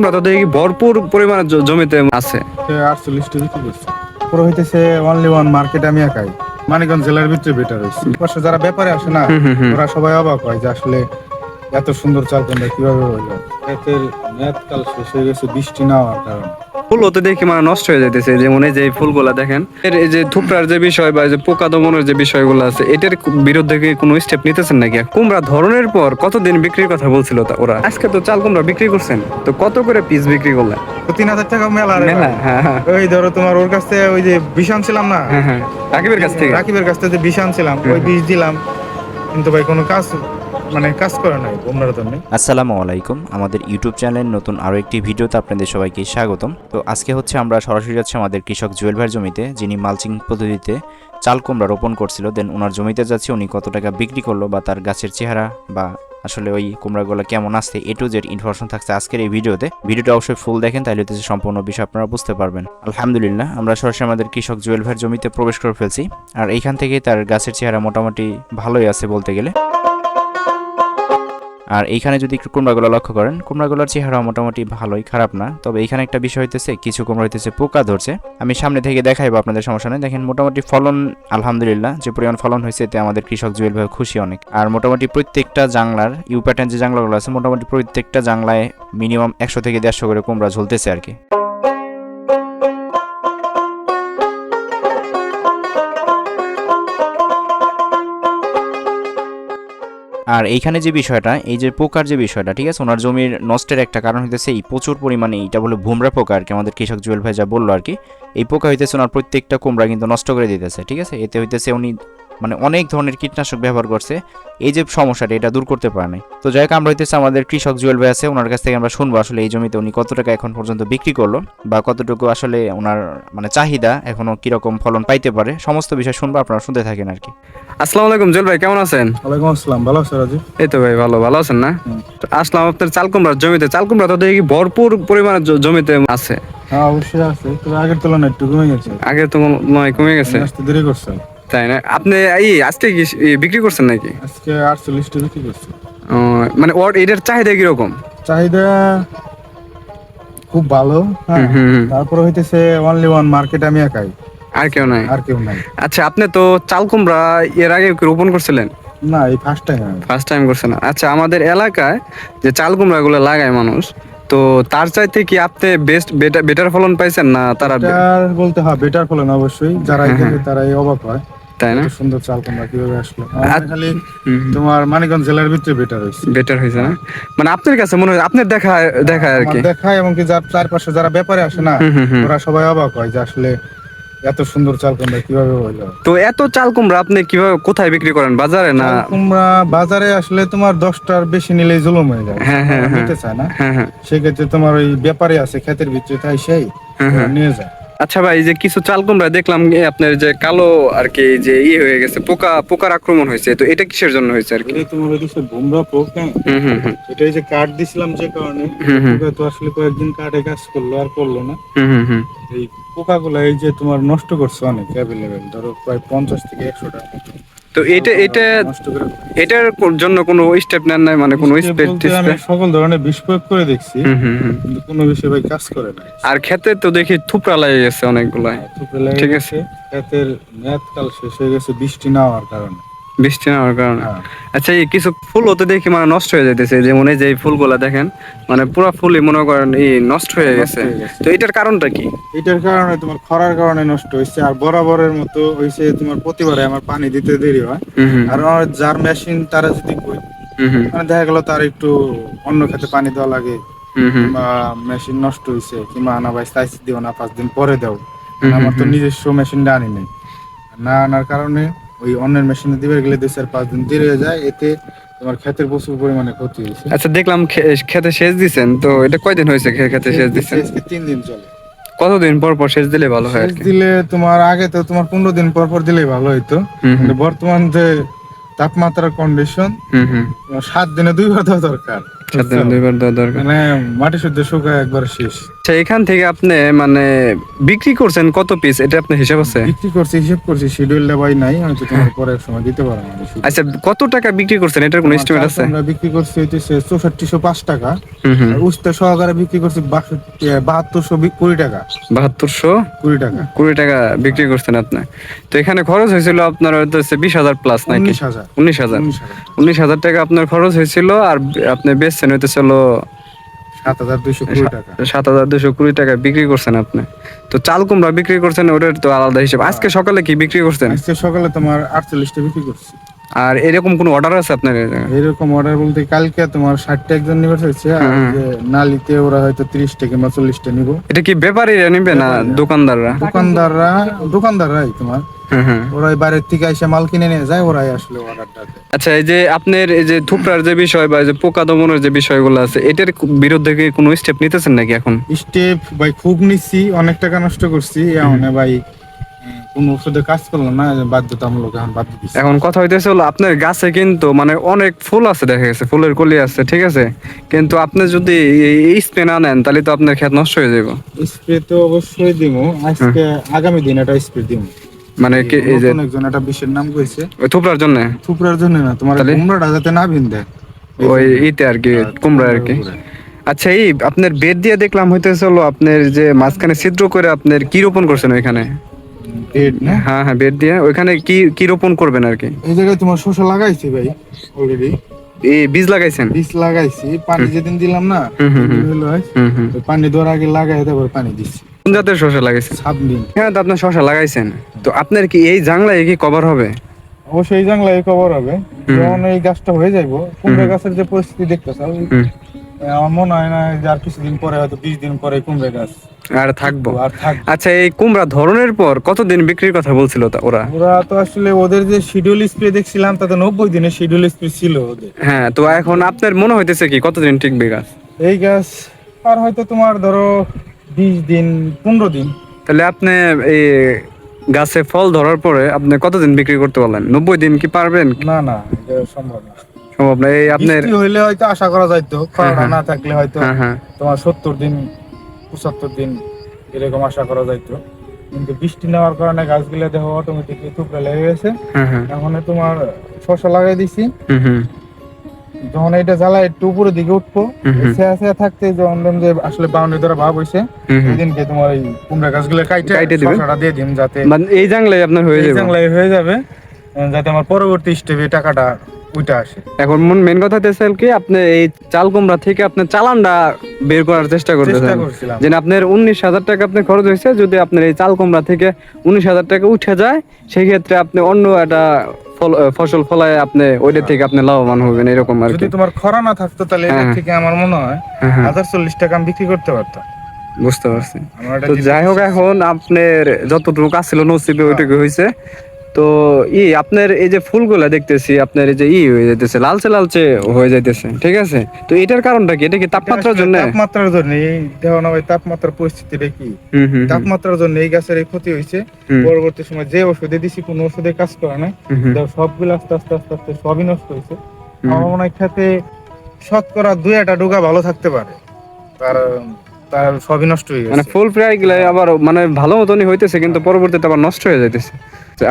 কুমড়া তো দেখি ভরপুর পরিমাণে জমিতে আছে। আটচল্লিশটা বিক্রি করছে? পুরো হইতেছে অনলি ওয়ান মার্কেট আমি একাই। মানিকগঞ্জ জেলার ভিতরে বেটার হয়েছে পাশে যারা ব্যাপারে আসে না। ওরা সবাই অবাক হয় যে আসলে এত সুন্দর চাল কীভাবে হইল এতের মেয়াদকাল শেষ হয়ে গেছে বৃষ্টি না হওয়ার কারণে। ফুল হতে দেখি মানে নষ্ট হয়ে যাইতেছে যেমন এই যে ফুলগুলা দেখেন। এর এই যে থুপড়ার যে বিষয় বা যে পোকা দমনের যে বিষয়গুলো আছে এটার বিরুদ্ধে কি কোনো স্টেপ নিতেছেন নাকি? কুমড়া ধরনের পর কতদিন বিক্রির কথা বলছিল তা ওরা? আজকে তো চাল কুমড়া বিক্রি করছেন তো কত করে পিস বিক্রি করলেন? তিন হাজার টাকা মেলা মেলা হ্যাঁ হ্যাঁ। ওই ধরো তোমার ওর কাছ থেকে ওই যে বিষ আনছিলাম না? হ্যাঁ রাকিবের কাছ থেকে? রাকিবের কাছ থেকে বিষ আনছিলাম ওই বিষ দিলাম। কিন্তু ভাই কোনো কাজ মানে কাজ করে নাই বোমরার জন্য। আসসালামু আলাইকুম। আমাদের ইউটিউব চ্যানেলের নতুন আরও একটি ভিডিওতে আপনাদের সবাইকে স্বাগতম। তো আজকে হচ্ছে আমরা সরাসরি যাচ্ছি আমাদের কৃষক জুয়েল ভাইয়ের জমিতে, যিনি মালচিং পদ্ধতিতে চাল কুমড়া রোপণ করছিল। দেন ওনার জমিতে যাচ্ছে, উনি কত টাকা বিক্রি করল বা তার গাছের চেহারা বা আসলে ওই কুমড়াগুলো কেমন আসছে এ টু জেড ইনফরমেশন থাকছে আজকের এই ভিডিওতে। ভিডিওটা অবশ্যই ফুল দেখেন, তাহলে হচ্ছে সম্পূর্ণ বিষয় আপনারা বুঝতে পারবেন। আলহামদুলিল্লাহ, আমরা সরাসরি আমাদের কৃষক জুয়েল ভাইয়ের জমিতে প্রবেশ করে ফেলছি। আর এইখান থেকে তার গাছের চেহারা মোটামুটি ভালোই আছে বলতে গেলে। আর এইখানে যদি একটু কুমড়াগুলো লক্ষ্য করেন কুমড়াগুলোর চেহারা মোটামুটি ভালোই, খারাপ না। তবে এখানে একটা বিষয় হইতেছে, কিছু কুমড়া হইতেছে, পোকা ধরছে। আমি সামনে থেকে দেখাইবো আপনাদের সমস্যা নেই। দেখেন, মোটামুটি ফলন, আলহামদুলিল্লাহ, যে পরিমাণ ফলন হয়েছে এতে আমাদের কৃষক জুয়েল ভাই খুশি অনেক। আর মোটামুটি প্রত্যেকটা জাংলার ইউ প্যাটার্ন যে জাংলাগুলো আছে, মোটামুটি প্রত্যেকটা জাংলায় মিনিমাম একশো থেকে দেড়শো করে কুমড়া ঝুলতেছে আর কি। আর এইখানে যে বিষয়টা, এই যে পোকার যে বিষয়টা, ঠিক আছে? ওনার জমির নষ্টের একটা কারণ হইতেছে এই প্রচুর পরিমাণে এইটা বলে ভুমরা পোকা আর কি, আমাদের কৃষক জুয়েল ভাই যা বলল আর কি, এই পোকা হইতেছে ওনার প্রত্যেকটা কুমড়া কিন্তু নষ্ট করে দিতেছে, ঠিক আছে? এতে হইতেছে উনি মানে অনেক ধরনের কীটনাশক ব্যবহার করছে। এই যে সমস্যাটা এটা দূর করতে পারে নাই। তো যাই হোক আমরা হইতেছে আমাদের কৃষক জুয়েল ভাই আছে ওনার কাছ থেকে আমরা শুনব আসলে এই জমিতে উনি কত টাকা এখন পর্যন্ত বিক্রি করল বা কতটুকু আসলে ওনার মানে চাহিদা এখনও কীরকম ফলন পাইতে পারে সমস্ত বিষয় শুনব আপনারা শুনতে থাকেন আর কি। আসসালামু আলাইকুম জুয়েল ভাই কেমন আছেন? ওয়ালাইকুম আসসালাম ভালো আছো রাজু? এই তো ভাই ভালো ভালো আছেন না? আসলাম আপনার চাল কুমড়ার জমিতে। চাল কুমড়া তো দেখি ভরপুর পরিমাণে জমিতে আছে। হ্যাঁ অবশ্যই আছে তবে আগের তুলনায় একটু কমে গেছে। আগে তো মনে হয় কমে গেছে? আসতে দেরি করছে। তাই না? আপনি এই আজকে কি বিক্রি করছেন নাকি? আজকে আটচল্লিশটা বিক্রি করছে। মানে ওর এটার চাহিদা কীরকম? চাহিদা খুব ভালো হ্যাঁ। তারপরে হইতেছে অনলি ওয়ান মার্কেট আমি একাই। আর কেউ নাই? আর কেউ নাই। আচ্ছা আপনি তো চাল কুমড়া এর আগে রোপণ করছিলেন? না এই ফার্স্ট টাইম ফার্স্ট টাইম করছেন। আচ্ছা আমাদের এলাকায় যে চাল কুমড়া গুলো লাগায় মানুষ তো তার চাইতে কি আপনি বেস্ট বেটার ফলন পাইছেন না তারা বলতে হয় বেটার ফলন অবশ্যই। যারা হ্যাঁ, দেখে তারাই অবাক হয়। তাই না? এত সুন্দর চাল কুমড়া কীভাবে আসলো? খালি তোমার মানিকগঞ্জ জেলার ভিতরে বেটার হয়েছে। বেটার হয়েছে না? মানে আপনার কাছে মনে হয় আপনার দেখা দেখা আর কি। আমার দেখায় এমনকি যার চারপাশে যারা ব্যাপারে আসে না। ওরা সবাই অবাক হয় যে আসলে এত সুন্দর চাল কুমড়া কীভাবে হইল। তো এত চাল কুমড়া আপনি কীভাবে কোথায় বিক্রি করেন? বাজারে না কুমড়া বাজারে আসলে তোমার দশটার বেশি নিলেই জুলুম হয়ে যায়। হ্যাঁ, হ্যাঁ, হ্যাঁ। নিতে চায় না। হ্যাঁ হ্যাঁ। সেক্ষেত্রে তোমার ওই ব্যাপারে আছে ক্ষেতের ভিতরে তাই সেই। নিয়ে যায়। আচ্ছা ভাই যে কিছু চাল কুমড়া দেখলাম আপনার যে কালো আর কি যে ইয়ে হয়ে গেছে পোকা পোকার আক্রমণ হয়েছে তো এটা কিসের জন্য হয়েছে আর কি? এটা তোমার হইতেছে ভুমরা পোক হ্যাঁ? এটা এই যে কাঠ দিছিলাম যে কারণে। পোকা তো আসলে কয়েকদিন কাঠে কাজ করল আর করল না। হুম হুম হুম। এই পোকাগুলো এই যে তোমার নষ্ট করছে অনেক অ্যাভেলেবেল ধরো প্রায় পঞ্চাশ থেকে একশো টাকা। মতো। তো এটা এটা এটার জন্য কোনো স্টেপ নেন নাই? মানে কোনো বলতে আমি সকল ধরনের বিষ প্রয়োগ করে দেখছি কিন্তু কোনো বিষয়ে ভাই কাজ করে না আর খেতে তো দেখি থুপড়া লাগে গেছে অনেকগুলা। লেগে ঠিক গেছে। ক্ষেতের মেয়াদকাল শেষ হয়ে গেছে বৃষ্টি না হওয়ার কারণে। বৃষ্টি না হওয়ার কারণে। হ্যাঁ। আচ্ছা এই কিছু ফুল হতে দেখি মানে নষ্ট হয়ে যাইতেছে। যেমন এই যে ফুলগুলা দেখেন মানে পুরো ফুলই মনে করেন এই নষ্ট হয়ে গেছে। তো এটার কারণটা কি? এটার কারণে তোমার খরার কারণে নষ্ট হয়েছে আর বরাবরের মতো হয়েছে তোমার প্রতিবারে আমার পানি দিতে দেরি হয়। আর যার মেশিন তারা যদি মানে দেখা গেল তার একটু অন্য খেতে পানি দেওয়া লাগে হুম মেশিন নষ্ট হয়েছে কিংবা আনা ভাই সাইজ দিও না পাঁচ দিন পরে দাও। আমার তো নিজস্ব মেশিনটা আনি নাই। না আনার কারণে ওই অন্যের মেশিনে দিবে গেলে দুই চার পাঁচ দিন দেরি হয়ে যায় এতে তোমার ক্ষেতের প্রচুর পরিমাণে ক্ষতি হয়েছে। আচ্ছা দেখলাম খেতে সেচ দিছেন তো এটা কয়দিন হয়েছে খেতে সেচ দিচ্ছেন তিন দিন চলে। কতদিন পর পর সেচ দিলে ভালো হয় দিলে তোমার আগে তো তোমার পনেরো দিন পর পর দিলেই ভালো হইতো। বর্তমান যে তাপমাত্রার কন্ডিশন হুম হুম। সাত দিনে দুইবার দেওয়া দরকার সাত দিনে দুইবার দেওয়া দরকার। মানে মাটি শুদ্ধ শুকায় একবার শেষ। আচ্ছা এখান থেকে আপনি মানে বিক্রি করছেন কত পিস এটা আপনার হিসাব আছে? বিক্রি করছি হিসেব করছি শিডিউলটা ভাই নাই হয়তো তোমার পরে এক সময় দিতে পারো আমি আচ্ছা কত টাকা বিক্রি করছেন? এটার কোনো এস্টিমেট আছে? আমরা বিক্রি করছি হইতেছে চৌষট্টিশো পাঁচ টাকা উস্তে সহকারে বিক্রি করছি বাহাত্তরশো কুড়ি টাকা। বাহাত্তরশো কুড়ি টাকা। কুড়ি টাকা বিক্রি করছেন আপনি। তো এখানে খরচ হয়েছিল আপনার হয়তো বিশ হাজার প্লাস নাকি? উনিশ হাজার। উনিশ হাজার। উনিশ হাজার। উনিশ হাজার টাকা আপনার খরচ হয়েছিল আর আপনি বেচছেন হইতেছিল সাত হাজার দুইশো কুড়ি টাকা। সাত হাজার দুশো কুড়ি টাকা বিক্রি করছেন আপনি। তো চাল কুমড়া বিক্রি করছেন ওটার তো আলাদা হিসেবে। আজকে সকালে কি বিক্রি করছেন? আজকে সকালে তোমার আটচল্লিশটা বিক্রি করছি। আর এরকম কোনো অর্ডার আছে আপনার এরকম অর্ডার বলতে কালকে তোমার ষাটটা একজন নিবে হয়েছে আর। নালিতে ওরা হয়তো তিরিশটা কিংবা চল্লিশটা নিবো। এটা কি ব্যাপারীরা নিবে না দোকানদাররা? দোকানদাররা দোকানদাররাই তোমার। ওরাই বাইরের থেকে এসে মাল কিনে নিয়ে যায় ওরাই আসলে অর্ডারটা আচ্ছা এই যে আপনার এই যে থুপড়ার যে বিষয় বা যে পোকা দমনের যে বিষয়গুলো আছে এটার বিরুদ্ধে কি কোনো স্টেপ নিতেছেন নাকি এখন? স্টেপ ভাই খুব নিচ্ছি অনেক টাকা নষ্ট করছি। এমন ভাই কোন ওষুধে কাজ করল না বাধ্যতামূলক এখন বাদ দিচ্ছি এখন কথা হইতেছে হলো আপনার গাছে কিন্তু মানে অনেক ফুল আছে দেখা গেছে ফুলের কলি আছে ঠিক আছে? কিন্তু আপনি যদি এই স্প্রে না নেন তাহলে তো আপনার ক্ষেত নষ্ট হয়ে যাবে স্প্রে তো অবশ্যই দিব আজকে আগামী দিন একটা স্প্রে দিব মানে কি এই যে একজন একটা বিষের নাম কইছে। ওই থুপড়ার জন্য? থুপড়ার জন্য না তোমার? কুমড়াটা যাতে না ভিন্দে। ওই ইতে আর কি কুমড়া আর কি। আচ্ছা এই আপনার বেড দিয়ে দেখলাম হইতেছে হলো আপনার যে মাঝখানে ছিদ্র করে আপনার কি রোপণ করছেন ওইখানে? না? হ্যাঁ হ্যাঁ বেড দিয়ে। ওইখানে কি কি রোপণ করবেন আর কি? এই জায়গায় তোমার শসা লাগাইছি ভাই অলরেডি এই বীজ লাগাইছেন? বীজ লাগাইছি। পানি যেদিন দিলাম না পানি দেওয়ার আগে লাগাই তারপর পানি দিচ্ছি। কোন জাতের শসা লাগাইছেন? হ্যাঁ তো আপনার শসা লাগাইছেন। তো আপনার কি এই জাংলায় কি কভার হবে? অবশ্যই এই জাংলা এই হবে। যখন এই গাছটা হয়ে যাইবো কুমড়া গাছের যে পরিস্থিতি দেখতেছ। আমার মনে হয় না যে আর কিছুদিন পরে হয়তো বিশ দিন পরে কুমড়া গাছ আর থাকব। আর আচ্ছা এই কুমড়া ধরনের পর কতদিন বিক্রির কথা বলছিল তা ওরা? ওরা তো আসলে ওদের যে শিডিউল স্প্রে দেখছিলাম তাতে নব্বই দিনের শিডিউল স্প্রে ছিল ওদের। হ্যাঁ তো এখন আপনার মনে হইতেছে কি কতদিন টিকবে গাছ? এই গাছ আর হয়তো তোমার ধরো বিশ দিন পনেরো দিন। তাহলে আপনি এই গাছে ফল ধরার পরে আপনি কতদিন বিক্রি করতে পারলেন? নব্বই দিন কি পারবেন? না না সম্ভব না। এই আপনার হইলে হয়তো আশা করা যাইতো খরা না থাকলে হয়তো হ্যাঁ হ্যাঁ। তোমার সত্তর দিন পঁচাত্তর দিন এরকম আশা করা যাইতো। কিন্তু বৃষ্টি নেওয়ার কারণে গাছগুলো দেখো অটোমেটিকলি থুপড়ে লেগে গেছে। হ্যাঁ হ্যাঁ। এখন তোমার শসা লাগাই দিছি। যখন এটা জ্বালা একটু উপরের দিকে উঠবো। ছেয়া ছেয়া থাকতে যখন যে আসলে বাউন্ডারি দ্বারা ভাব হইছে। সেদিনকে তোমার এই কুমড়া গাছগুলো কাইটে কাইটে দিবেন? দিয়ে দিন যাতে মানে এই জাংলায় আপনার হয়ে এই যাবে। জাংলায় হয়ে যাবে যাতে আমার পরবর্তী স্টেপে টাকাটা উইটা আসে। এখন মেন কথা হচ্ছে কি আপনি এই চাল কুমড়া থেকে আপনি চালানটা বের করার চেষ্টা করতেছেন। আপনার উনিশ হাজার টাকা আপনার খরচ হয়েছে যদি আপনার এই চাল কুমড়া থেকে উনিশ হাজার টাকা উঠে যায় সেই ক্ষেত্রে আপনি অন্য একটা ফসল ফলায় আপনি ওইটা থেকে আপনি লাভবান হবেন এরকম আর যদি তোমার খরা না থাকতো তাহলে এটার হ্যাঁ। থেকে আমার মনে হয় হ্যাঁ, হ্যাঁ, হাজার চল্লিশ টাকা আমি বিক্রি করতে পারতাম। বুঝতে পারছি। তো যাই হোক এখন আপনার যতটুকু আসছিল নসিবে ওইটুকু হয়েছে। তো ই আপনার এই যে ফুলগুলা দেখতেছি আপনার এই যে ই হয়ে যাইতেছে লালচে লালচে হয়ে যাইতেছে ঠিক আছে? তো এটার কারণটা কি? এটা কি তাপমাত্রার জন্য? তাপমাত্রার জন্য দেখো না ভাই তাপমাত্রার পরিস্থিতিটা কি? তাপমাত্রার জন্য এই গাছের এই ক্ষতি হয়েছে। পরবর্তী সময় যে ওষুধে দিছি কোনো ওষুধে কাজ করে না সবগুলো আস্তে আস্তে আস্তে আস্তে সবই নষ্ট হয়েছে। আমার মনে হয় খেতে শতকরা দুই একটা ডোগা ভালো থাকতে পারে। তার তার সবই নষ্ট হয়ে গেছে। মানে ফুল প্রায়গুলা আবার মানে ভালো মতনই হইতেছে কিন্তু পরবর্তীতে আবার নষ্ট হয়ে যাইতেছে।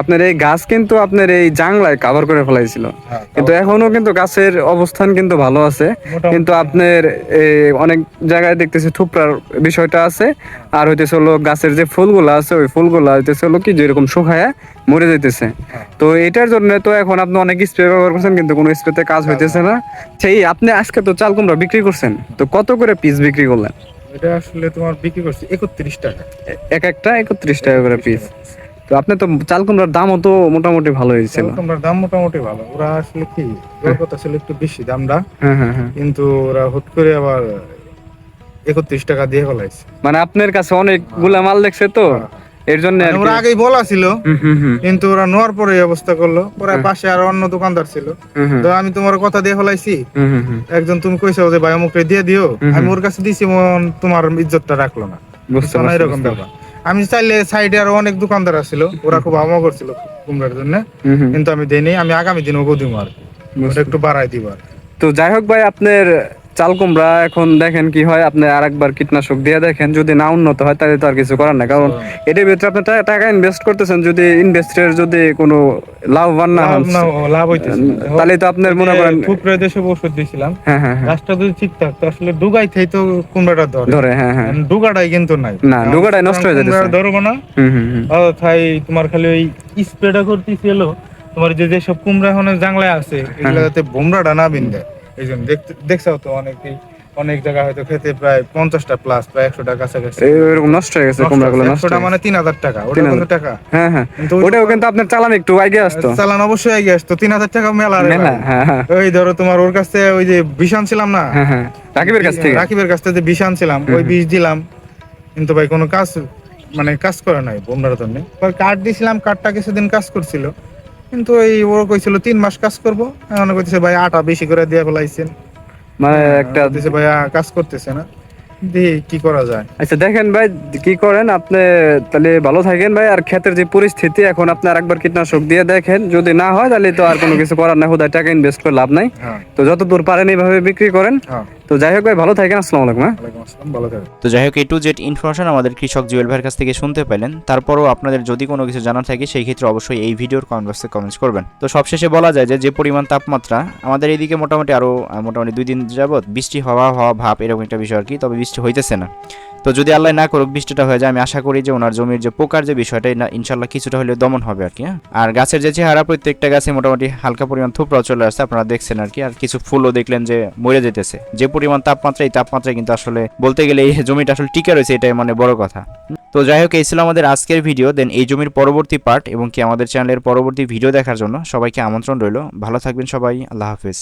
আপনার এই গাছ কিন্তু আপনার এই জাংলায় কাভার করে ফেলাইছিল। হ্যাঁ, কিন্তু এখনও কিন্তু গাছের অবস্থান কিন্তু ভালো আছে। কিন্তু আপনার অনেক জায়গায় দেখতেছি থুপড়ার বিষয়টা আছে। আর হইতেছে হলো গাছের যে ফুলগুলো আছে ওই ফুলগুলো হইতেছে হলো কি যেরকম শুকায়া মরে যাইতেছে। হ্যাঁ। তো এটার জন্য তো এখন আপনি অনেক স্প্রে ব্যবহার করছেন কিন্তু কোনো স্প্রেতে কাজ হইতেছে না। সেই আপনি আজকে তো চাল কুমড়া বিক্রি করছেন তো কত করে পিস বিক্রি করলেন? এটা আসলে তোমার বিক্রি করছি একত্রিশ টাকা। এক একটা একত্রিশ টাকা করে পিস তো আপনি তো চাল কুমড়ার দামও তো মোটামুটি ভালো হয়েছিল তোমরা দাম মোটামুটি ভালো। ওরা আসলে কি ওর কথা ছিল একটু বেশি দামটা। হ্যাঁ হ্যাঁ হ্যাঁ। কিন্তু ওরা হুট করে আবার একত্রিশ টাকা দিয়ে ফেলাইছে। মানে আপনার কাছে অনেকগুলা মাল দেখছে তো এর জন্য মানে ওরা আগেই বলা ছিল কিন্তু ওরা নেওয়ার পরে অবস্থা করল। পরে পাশে আর অন্য দোকানদার ছিল। তো আমি তোমার কথা দিয়ে ফেলাইছি। একজন তুমি কইছো যে ভাই অমুকরে দিয়ে দিও। আমি ওর কাছে দিছি মন তোমার ইজ্জতটা রাখল না। বুঝতে না এরকম ব্যাপার। আমি চাইলে সাইডে আরও অনেক দোকানদার আছিল ওরা খুব আমা করছিল কুমড়ার জন্য। কিন্তু আমি দেইনি আমি আগামী দিন ওকে দিব আর। একটু বাড়াই দিব আর তো যাই হোক ভাই আপনার চাল কুমড়া এখন দেখেন কি হয় আপনি আরেকবার কীটনাশক দিয়ে দেখেন যদি না উন্নত হয় তাহলে তো আর কিছু করার না কারণ এটার ভিতরে আপনি টাকা ইনভেস্ট করতেছেন যদি ইনভেস্টের যদি কোনো লাভবান না হন লাভ হইতেছে তাহলে তো আপনার মনে করেন থুপড়ে দেশে ওষুধ দিয়েছিলাম হ্যাঁ হ্যাঁ হ্যাঁ। গাছটা যদি ঠিক থাকতো আসলে ডুগাইতেই তো কুমড়াটা ধরে। ধরে হ্যাঁ হ্যাঁ। ডুগাটাই কিন্তু নাই। না, ডুগাটাই নষ্ট হয়ে। কুমড়া ধরবো না। হুম হুম। তাই তোমার খালি ওই স্প্রেটা করতেছিল তোমার যে যেসব কুমড়া এখন জাংলায় আছে হ্যাঁ। এগুলো যাতে বোমরাটা না বিন্দে এই জন্য দেখছাও তো অনেকেই অনেক হয়তো খেতে প্রায় পঞ্চাশটা প্লাস প্রায় একশোটা কাছাকাছি। এরকম নষ্ট হয়ে গেছে কুমড়াগুলো নষ্ট মানে তিন হাজার টাকা ওটা 3000 কত টাকা। হ্যাঁ হ্যাঁ। ওটাও কিন্তু আপনার চালান একটু আগে আসতো। চালান অবশ্যই এগিয়ে আসতো। তিন হাজার টাকা মেলা। হ্যাঁ হ্যাঁ। ওই ধরো তোমার ওর কাছে ওই যে বিষ আনছিলাম না? হ্যাঁ হ্যাঁ। রাকিবের কাছ থেকে? রাকিবের কাছ থেকে যে বিষ আনছিলাম ওই বিষ দিলাম। কিন্তু ভাই কোনো কাজ মানে কাজ করে নাই বোমরার জন্য। কার্ড দিছিলাম কার্ডটা কিছুদিন কাজ করছিল। কিন্তু এই ও কইছিল তিন মাস কাজ করব। এখন কইতেছে ভাই আটা বেশি করে দিয়ে ফেলাইছেন। মানে একটা কইতেছে ভাই কাজ করতেছে না। কি করা যায়? আচ্ছা দেখেন ভাই কি করেন আপনি তাহলে ভালো থাকেন ভাই। আর ক্ষেতের যে পরিস্থিতি এখন আপনি আরেকবার কীটনাশক দিয়ে দেখেন। যদি না হয় তাহলে তো আর কোনো কিছু করার না হুদায় টাকা ইনভেস্ট করে লাভ নাই। হ্যাঁ। তো যত দূর পারেন এইভাবে বিক্রি করেন। হ্যাঁ। তো যাই হোক ভাই ভালো থাকেন আসসালামু আলাইকুম হ্যাঁ? ভালো থাকবেন তো যাই হোক এ টু জেড ইনফরমেশন আমাদের কৃষক জুয়েল ভাইয়ের কাছ থেকে শুনতে পেলেন। তারপরও আপনাদের যদি কোনো কিছু জানার থাকে সেই ক্ষেত্রে অবশ্যই এই ভিডিওর কমেন্ট বক্সে কমেন্টস করবেন। তো সবশেষে বলা যায় যে যে পরিমাণ তাপমাত্রা আমাদের এইদিকে মোটামুটি আরও মোটামুটি দুই দিন যাবত বৃষ্টি হওয়া হওয়া ভাব এরকম একটা বিষয় আর কি তবে বৃষ্টি হইতেছে না। তো যদি আল্লাহ না করুক বৃষ্টিটা হয়ে যায় আমি আশা করি যে ওনার জমির যে পোকার যে বিষয়টা না ইনশাল্লাহ কিছুটা হলেও দমন হবে আর কি হ্যাঁ? আর গাছের যে চেহারা প্রত্যেকটা গাছে মোটামুটি হালকা পরিমাণ থুপড়াও চলে আসছে আপনারা দেখছেন আর কি আর কিছু ফুলও দেখলেন যে মরে যেতেছে। যে পরিমাণ তাপমাত্রা, এই তাপমাত্রায় কিন্তু আসলে বলতে গেলে এই জমিটা আসলে টিকে রয়েছে, এটাই মানে বড় কথা। তো যাই হোক, এই ছিল আমাদের আজকের ভিডিও দেন এই জমির পরবর্তী পার্ট এবং কি আমাদের চ্যানেলের পরবর্তী ভিডিও দেখার জন্য সবাইকে আমন্ত্রণ রইল। ভালো থাকবেন সবাই, আল্লাহ হাফিজ।